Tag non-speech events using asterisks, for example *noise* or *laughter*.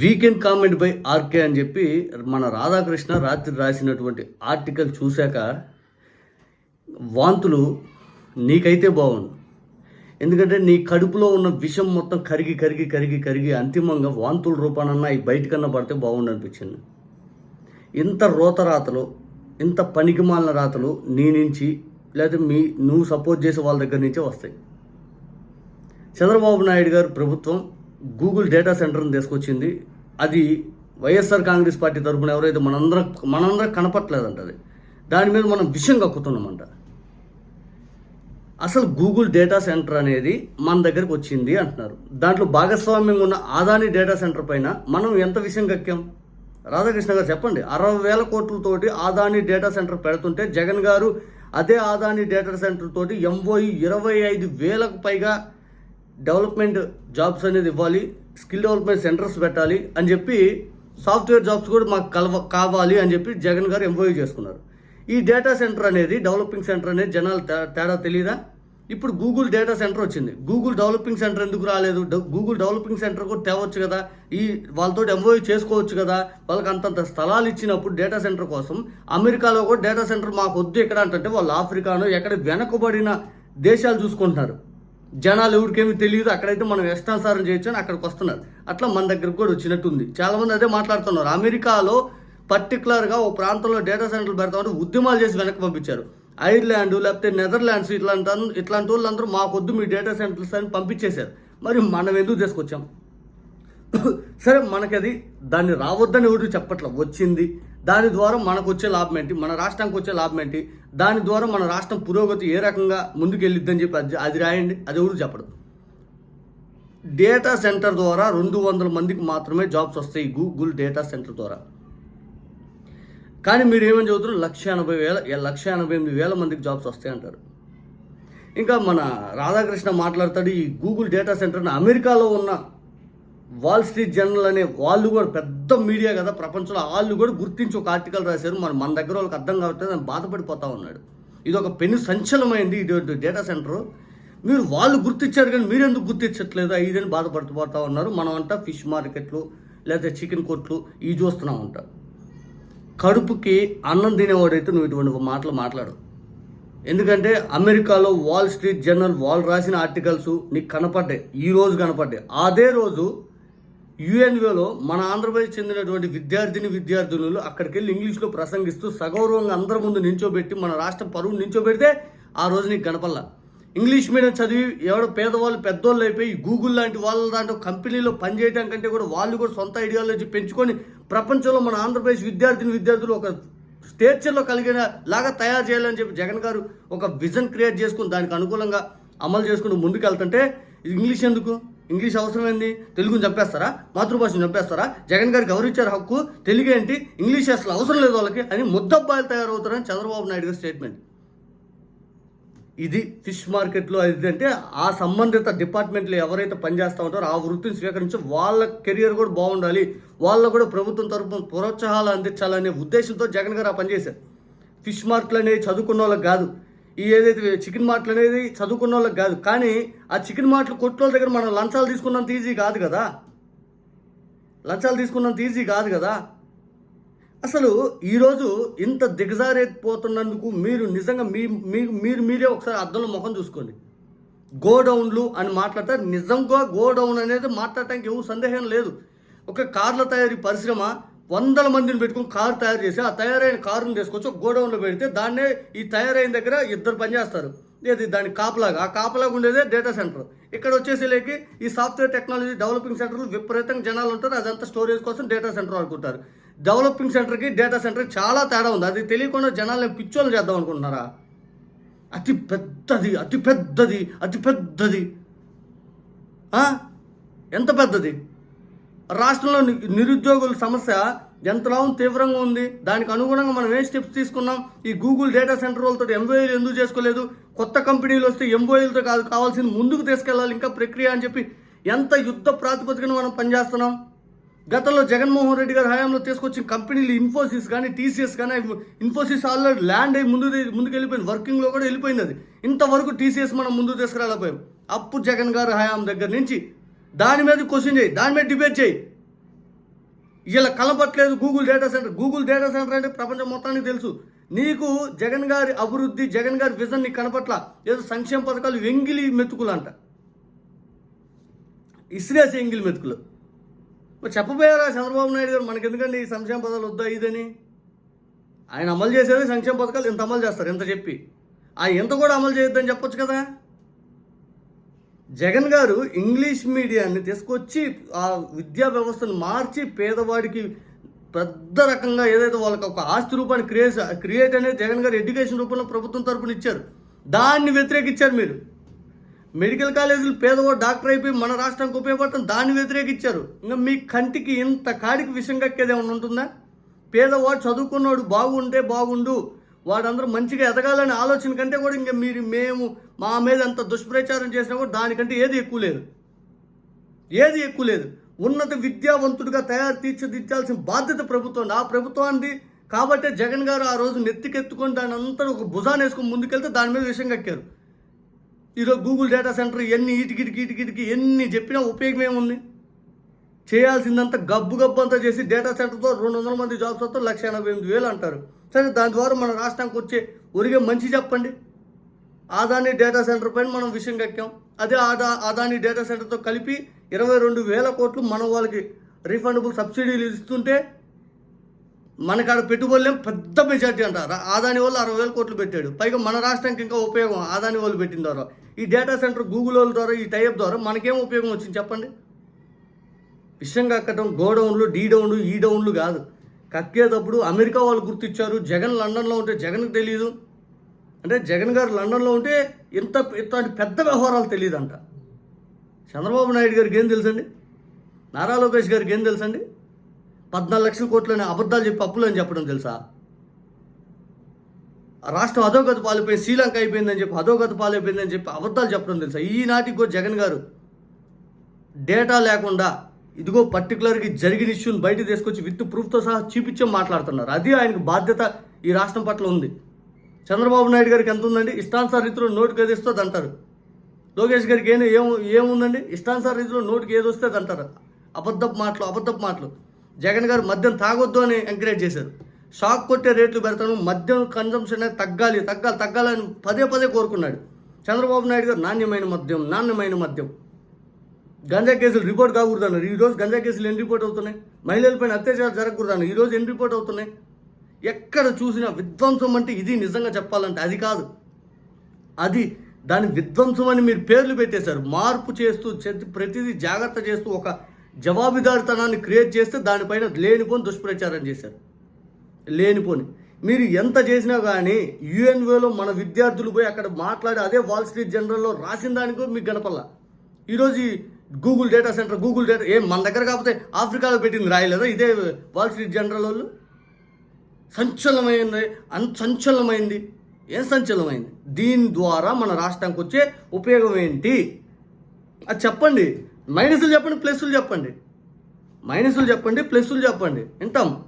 Weekend comment by RK అని చెప్పి మన రాధాకృష్ణ రాత్రి రాసినటువంటి ఆర్టికల్ చూశాక వాంతులు నీకైతే బాగుండు. ఎందుకంటే నీ కడుపులో ఉన్న విషం మొత్తం కరిగి కరిగి కరిగి కరిగి అంతిమంగా వాంతుల రూపానన్నా ఈ బయటకన్నా పడితే బాగుండు అనిపించింది. ఇంత రోత రాతలు ఇంత పనికిమాలిన రాతలు నీ నుంచి లేదా మీ నువ్వు సపోర్ట్ చేసే వాళ్ళ దగ్గర నుంచే వస్తాయి. చంద్రబాబు నాయుడు గారు ప్రభుత్వం గూగుల్ డేటా సెంటర్ని తీసుకొచ్చింది. అది వైఎస్ఆర్ కాంగ్రెస్ పార్టీ తరఫున ఎవరైతే మనందరం మనందరం కనపట్లేదంట అది. దాని మీద మనం విషయం కక్కుతున్నామంట. అసలు గూగుల్ డేటా సెంటర్ అనేది మన దగ్గరకు వచ్చింది అంటున్నారు. దాంట్లో భాగస్వామ్యంగా ఉన్న ఆదాని డేటా సెంటర్ పైన మనం ఎంత విషయం కక్కాం? రాధాకృష్ణ గారు చెప్పండి. అరవై వేల కోట్లతోటి ఆదాని డేటా సెంటర్ పెడుతుంటే జగన్ గారు అదే ఆదాని డేటా సెంటర్ తోటి ఎంఓఈ ఇరవై ఐదు వేలకు పైగా డెవలప్మెంట్ జాబ్స్ అనేది ఇవ్వాలి స్కిల్ డెవలప్మెంట్ సెంటర్స్ పెట్టాలి అని చెప్పి సాఫ్ట్వేర్ జాబ్స్ కూడా మాకు కలవ కావాలి అని చెప్పి జగన్ గారు ఎంఓఈ చేసుకున్నారు. ఈ డేటా సెంటర్ అనేది డెవలపింగ్ సెంటర్ అనేది జనాలు తే- తేడా తెలియదా ఇప్పుడు గూగుల్ డేటా సెంటర్ వచ్చింది. గూగుల్ డెవలపింగ్ సెంటర్ ఎందుకు రాలేదు? గూగుల్ డెవలపింగ్ సెంటర్ కూడా తేవచ్చు కదా? ఈ వాళ్ళతో ఎంఓఈ చేసుకోవచ్చు కదా? వాళ్ళకి అంతంత స్థలాలు ఇచ్చినప్పుడు డేటా సెంటర్ కోసం అమెరికాలో కూడా డేటా సెంటర్ మాకు వద్దు ఎక్కడ అంటే వాళ్ళు ఆఫ్రికాను ఎక్కడ వెనకబడిన దేశాలు చూసుకుంటున్నారు. జనాలు ఎవరికేమీ తెలియదు అక్కడైతే మనం ఇష్టానుసారం చేయొచ్చు అని అక్కడికి వస్తున్నారు. అట్లా మన దగ్గరకు కూడా వచ్చినట్టుంది. చాలామంది అదే మాట్లాడుతున్నారు. అమెరికాలో పర్టికులర్గా ఓ ప్రాంతంలో డేటా సెంటర్లు పెడతామంటే ఉద్యమాలు చేసి వెనక్కి పంపించారు. ఐర్లాండ్ లేకపోతే నెదర్లాండ్స్ ఇట్లాంటి ఇట్లాంటి వాళ్ళందరూ మాకొద్దు మీ డేటా సెంటర్స్ అని పంపించేశారు. మరి మనం ఎందుకు తీసుకొచ్చాం? *coughs* సరే మనకది దాన్ని రావద్దని ఎవరు చెప్పట్ల? వచ్చింది. దాని ద్వారా మనకు వచ్చే లాభం ఏంటి? మన రాష్ట్రానికి వచ్చే లాభం ఏంటి? దాని ద్వారా మన రాష్ట్రం పురోగతి ఏ రకంగా ముందుకెళ్ళిద్దని చెప్పి అది రాయండి అది ఎవరు చెప్పడం డేటా సెంటర్ ద్వారా రెండు వందల మందికి మాత్రమే జాబ్స్ వస్తాయి గూగుల్ డేటా సెంటర్ ద్వారా. కానీ మీరు ఏమని చదువుతున్నారు లక్ష ఎనభై వేల లక్ష ఎనభై ఎనిమిది వేల మందికి జాబ్స్ వస్తాయి అంటారు. ఇంకా మన రాధాకృష్ణ మాట్లాడతాడు ఈ గూగుల్ డేటా సెంటర్ని అమెరికాలో ఉన్న వాల్ స్ట్రీట్ జర్నల్ అనే వాళ్ళు కూడా పెద్ద మీడియా కదా ప్రపంచంలో. వాళ్ళు కూడా గుర్తించి ఒక ఆర్టికల్ రాశారు. మన మన దగ్గర వాళ్ళకి అర్థం కావట్లేదు. అని బాధపడిపోతా ఉన్నాడు. ఇది ఒక పెను సంచలమైంది ఇది డేటా సెంటర్ మీరు వాళ్ళు గుర్తించారు కానీ మీరు ఎందుకు గుర్తించట్లేదు? ఇదని బాధపడుతూ పోతా ఉన్నారు మనం అంట ఫిష్ మార్కెట్లు లేదా చికెన్ కొట్లు ఇవి చూస్తున్నాం అంట. కడుపుకి అన్నం తినేవాడైతే నువ్వు ఇటువంటి మాటలు మాట్లాడు. ఎందుకంటే అమెరికాలో వాల్ స్ట్రీట్ జర్నల్ వాళ్ళు రాసిన ఆర్టికల్స్ నీకు కనపడ్డాయి. ఈ రోజు కనపడ్డాయి. అదే రోజు యుఎన్ఓలో మన ఆంధ్రప్రదేశ్ చెందినటువంటి విద్యార్థిని విద్యార్థినులు అక్కడికి వెళ్ళి ఇంగ్లీష్లో ప్రసంగిస్తూ సగౌరవంగా అందరి ముందు నించోబెట్టి మన రాష్ట్ర పరువు నించోబెడితే ఆ రోజు నీకు కనపల్లా ఇంగ్లీష్ మీడియం చదివి ఎవడో పేదవాళ్ళు పెద్దోళ్ళు అయిపోయి గూగుల్ లాంటి వాళ్ళ దాంట్లో కంపెనీలో పనిచేయడం కంటే కూడా వాళ్ళు కూడా సొంత ఐడియాలజీ పెంచుకొని ప్రపంచంలో మన ఆంధ్రప్రదేశ్ విద్యార్థిని విద్యార్థులు ఒక స్టేచర్లో కలిగిన లాగా తయారు చేయాలని చెప్పి జగన్ గారు ఒక విజన్ క్రియేట్ చేసుకుని దానికి అనుకూలంగా అమలు చేసుకుంటూ ముందుకు వెళ్తుంటే ఇది ఇంగ్లీష్ ఎందుకు? ఇంగ్లీష్ అవసరమైంది తెలుగుని చంపేస్తారా? మాతృభాషను చంపేస్తారా? జగన్ గారికి ఎవరిచ్చారు హక్కు? తెలుగు ఏంటి? ఇంగ్లీష్ అసలు అవసరం లేదు వాళ్ళకి అని ముద్దబ్బాయిలు తయారవుతారని చంద్రబాబు నాయుడు గారి స్టేట్మెంట్ ఇది ఫిష్ మార్కెట్లో అది అంటే ఆ సంబంధిత డిపార్ట్మెంట్లో ఎవరైతే పనిచేస్తూ ఉంటారో ఆ వృత్తిని స్వీకరించి వాళ్ళ కెరియర్ కూడా బాగుండాలి. వాళ్ళ కూడా ప్రభుత్వం తరపున ప్రోత్సాహాలు అందించాలనే ఉద్దేశంతో జగన్ గారు ఆ పనిచేశారు ఫిష్ మార్కెట్లు అనేవి చదువుకున్న వాళ్ళకి కాదు. ఈ ఏదైతే చికెన్ మాటలు అనేది చదువుకున్న వాళ్ళకి కాదు. కానీ ఆ చికెన్ మాటలు కొట్టుల దగ్గర మనం లంచాలు తీసుకున్నంత ఈజీ కాదు కదా? లంచాలు తీసుకున్నంత ఈజీ కాదు కదా? అసలు ఈరోజు ఇంత దిగజారైపోతున్నందుకు మీరు నిజంగా మీ మీ- మీరు మీరే ఒకసారి అద్దంలో ముఖం చూసుకోండి. గోడౌన్లు అని మాట్లాడితే నిజంగా గోడౌన్ అనేది మాట్లాడటానికి ఎవరు సందేహం లేదు. ఒక కార్ల తయారీ పరిశ్రమ వందల మందిని పెట్టుకుని కారు తయారు చేసి ఆ తయారైన కారుని తీసుకొచ్చి గోడౌన్లో పెడితే దాన్నే ఈ తయారైన దగ్గర ఇద్దరు పనిచేస్తారు. ఇది దాని కాపలాగా? ఆ కాపలాగా ఉండేదే డేటా సెంటర్ ఇక్కడ వచ్చేసేలేకి ఈ సాఫ్ట్వేర్ టెక్నాలజీ డెవలపింగ్ సెంటర్లు విపరీతంగా జనాలు ఉంటారు. అదంతా స్టోరేజ్ కోసం డేటా సెంటర్ అనుకుంటారు డెవలపింగ్ సెంటర్కి డేటా సెంటర్కి చాలా తేడా ఉంది. అది తెలియకుండా జనాలని పిచ్చోళ్ళు చేద్దాం అనుకుంటున్నారా? అతి పెద్దది అతి పెద్దది అతి పెద్దది. ఎంత పెద్దది? రాష్ట్రంలో నిరుద్యోగుల సమస్య ఎంతలా తీవ్రంగా ఉంది. దానికి అనుగుణంగా మనం ఏ స్టెప్స్ తీసుకున్నాం? ఈ గూగుల్ డేటా సెంటర్ వాళ్ళతో ఎంబోఏలు ఎందుకు చేసుకోలేదు? కొత్త కంపెనీలు వస్తే ఎంబోఏలతో కాదు కావాల్సింది ముందుకు తీసుకెళ్ళాలి ఇంకా ప్రక్రియ అని చెప్పి ఎంత యుద్ధ ప్రాతిపదికన మనం పనిచేస్తున్నాం? గతంలో జగన్మోహన్ రెడ్డి గారి హయాంలో తీసుకొచ్చిన కంపెనీలు ఇన్ఫోసిస్ కానీ టీసీఎస్ కానీ ఇన్ఫోసిస్ ఆల్రెడీ ల్యాండ్ అయ్యి ముందు ముందుకు వెళ్ళిపోయింది. వర్కింగ్లో కూడా వెళ్ళిపోయింది అది. ఇంతవరకు టీసీఎస్ మనం ముందుకు తీసుకురాలేకపోయాం. అప్పు జగన్ గారి హయాం దగ్గర నుంచి దాని మీద క్వశ్చన్ చేయి దాని మీద డిబేట్ చేయి. ఇలా కలపట్లేదు Google data centre Google data centre అంటే ప్రపంచం మొత్తానికి తెలుసు. నీకు జగన్ గారి అభివృద్ధి జగన్ గారి విజన్ నీకు కనపట్ల. ఏదో సంక్షేమ పథకాలు వెంగిలి మెతుకులు అంట. ఇస్రేసి ఎంగిలి మెతుకులు. మరి చెప్పబోయారా చంద్రబాబు నాయుడు గారు? మనకి ఎందుకండి ఈ సంక్షేమ పథకాలు వద్దా ఇదని? ఆయన అమలు చేసేది సంక్షేమ పథకాలు. ఇంత అమలు చేస్తారు? ఇంత చెప్పి? ఆ ఇంత కూడా అమలు చేయొద్దని చెప్పొచ్చు కదా? జగన్ గారు ఇంగ్లీష్ మీడియాన్ని తీసుకొచ్చి ఆ విద్యా వ్యవస్థను మార్చి పేదవాడికి పెద్ద రకంగా ఏదైతే వాళ్ళకి ఒక ఆస్తి రూపాన్ని క్రియేట్ క్రియేట్ అనేది జగన్ గారు ఎడ్యుకేషన్ రూపంలో ప్రభుత్వం తరపున ఇచ్చారు. దాన్ని వ్యతిరేకించారు మీరు. మెడికల్ కాలేజీలు పేదవాడు డాక్టర్ అయిపోయి మన రాష్ట్రానికి ఉపయోగపడుతుంది దాన్ని వ్యతిరేకించారు. ఇంకా మీ కంటికి ఇంత కాడికి విషయం కక్కేది ఏమైనా ఉంటుందా? పేదవాడు చదువుకున్నవాడు బాగుంటే బాగుండు వాడందరూ మంచిగా ఎదగాలని ఆలోచన కంటే కూడా ఇంకా మీరు మేము మా మీద అంత దుష్ప్రచారం చేసినా కూడా దానికంటే ఏది ఎక్కువ లేదు. ఏది ఎక్కువ లేదు. ఉన్నత విద్యావంతుడిగా తయారు తీర్చిదిద్దాల్సిన బాధ్యత ప్రభుత్వం ఆ ప్రభుత్వాన్ని కాబట్టే జగన్ గారు ఆ రోజు నెత్తికెత్తుకొని దాని అంతా ఒక భుజాన్ని వేసుకొని ముందుకెళ్తే దాని మీద విషయం కక్కారు. ఈరోజు గూగుల్ డేటా సెంటర్ ఎన్ని ఇటుకిటికి ఇటుకిటికి ఎన్ని చెప్పినా ఉపయోగం ఏముంది? చేయాల్సిందంతా గబ్బు గబ్బు అంతా చేసి డేటా సెంటర్తో రెండు వందల మంది జాబ్స్ వస్తే లక్ష ఎనభై ఎనిమిది వేలు అంటారు. సరే దాని ద్వారా మన రాష్ట్రానికి వచ్చే ఒరిగే మంచి చెప్పండి. ఆదాని డేటా సెంటర్ పైన మనం విషయం కక్కాం అదే ఆదా ఆదాని డేటా సెంటర్తో కలిపి ఇరవై రెండు వేల కోట్లు మన వాళ్ళకి రీఫండబుల్ సబ్సిడీలు ఇస్తుంటే మనకాడ పెట్టుబడులు పెద్ద మెజార్టీ అంట ఆదాని వాళ్ళు అరవై వేల కోట్లు పెట్టాడు. పైగా మన రాష్ట్రానికి ఇంకా ఉపయోగం ఆదాని వాళ్ళు పెట్టిన ద్వారా. ఈ డేటా సెంటర్ గూగుల్ వాళ్ళ ద్వారా ఈ టైప్ ద్వారా మనకేం ఉపయోగం వచ్చింది చెప్పండి? విషయం కక్కటం గోడౌన్లు డీ డౌన్లు ఈ డౌన్లు కాదు. కక్కేటప్పుడు అమెరికా వాళ్ళు గుర్తిచ్చారు. జగన్ లండన్లో ఉంటే జగన్కి తెలియదు అంటే జగన్ గారు లండన్లో ఉంటే ఇంత ఇంత పెద్ద వ్యవహారాలు తెలియదంట చంద్రబాబు నాయుడు గారికి ఏం తెలుసండి? నారా లోకేష్ గారికి ఏం తెలుసండి? పద్నాలుగు లక్షల కోట్లని అబద్ధాలు చెప్పి అప్పులు అని చెప్పడం తెలుసా? రాష్ట్రం అధోగతి పాలైపోయింది శ్రీలంక అయిపోయిందని చెప్పి అధోగతి పాలైపోయిందని చెప్పి అబద్ధాలు చెప్పడం తెలుసా? ఈనాటికి కూడా జగన్ గారు డేటా లేకుండా ఇదిగో పర్టికులర్గా జరిగిన ఇష్యూని బయట తీసుకొచ్చి విత్ ప్రూఫ్తో సహా చూపించే మాట్లాడుతున్నారు. అది ఆయనకు బాధ్యత ఈ రాష్ట్రం పట్ల ఉంది. చంద్రబాబు నాయుడు గారికి ఎంత ఉందండి? ఇష్టానుసార రీతిలో నోటుకి ఏది ఇస్తుంది అంటారు. లోకేష్ గారికి ఏం ఏం ఏముందండి? ఇష్టానుసార రీతిలో నోటికి ఏది వస్తే అది అంటారు. అబద్ధపు మాటలు అబద్ధపు మాటలు. జగన్ గారు మద్యం తాగొద్దు అని ఎంకరేజ్ చేశారు. షాక్ కొట్టే రేట్లు పెడతాను మద్యం కన్జంప్షన్ తగ్గాలి తగ్గాలి తగ్గాలని పదే పదే కోరుకున్నాడు. చంద్రబాబు నాయుడు గారు నాణ్యమైన మద్యం నాణ్యమైన మద్యం. గంజా కేసులు రిపోర్ట్ కాకూడదు అన్నారు ఈరోజు గంజా కేసులు ఎన్ని రిపోర్ట్ అవుతున్నాయి? మహిళలపైన అత్యాచారాలు జరగకూడదు అన్నారు ఈరోజు ఎన్ని రిపోర్ట్ అవుతున్నాయి? ఎక్కడ చూసినా విధ్వంసం అంటే ఇది నిజంగా చెప్పాలంటే అది కాదు. అది దాని విధ్వంసం అని మీరు పేర్లు పెట్టేశారు. మార్పు చేస్తూ ప్రతిదీ జాగ్రత్త చేస్తూ ఒక జవాబుదారితనాన్ని క్రియేట్ చేస్తే దానిపైన లేనిపోని దుష్ప్రచారం చేశారు. లేనిపోని. మీరు ఎంత చేసినా కానీ యుఎన్ఓలో మన విద్యార్థులు పోయి అక్కడ మాట్లాడి అదే వాల్ స్ట్రీట్ జనరల్లో రాసిన దానికో మీకు గనపల్లా ఈరోజు Google data centre Google data ఏం మన దగ్గర కాకపోతే ఆఫ్రికాలో పెట్టింది రాయలేదా ఇదే వాల్ స్ట్రీట్ జనరల్ వాళ్ళు? సంచలనమైంది అన్ సంచలనమైంది ఏం సంచలనమైంది? దీని ద్వారా మన రాష్ట్రానికి వచ్చే ఉపయోగం ఏంటి? అది చెప్పండి. మైనస్లు చెప్పండి ప్లస్లు చెప్పండి. మైనస్లు చెప్పండి ప్లస్లు చెప్పండి. వింటాం.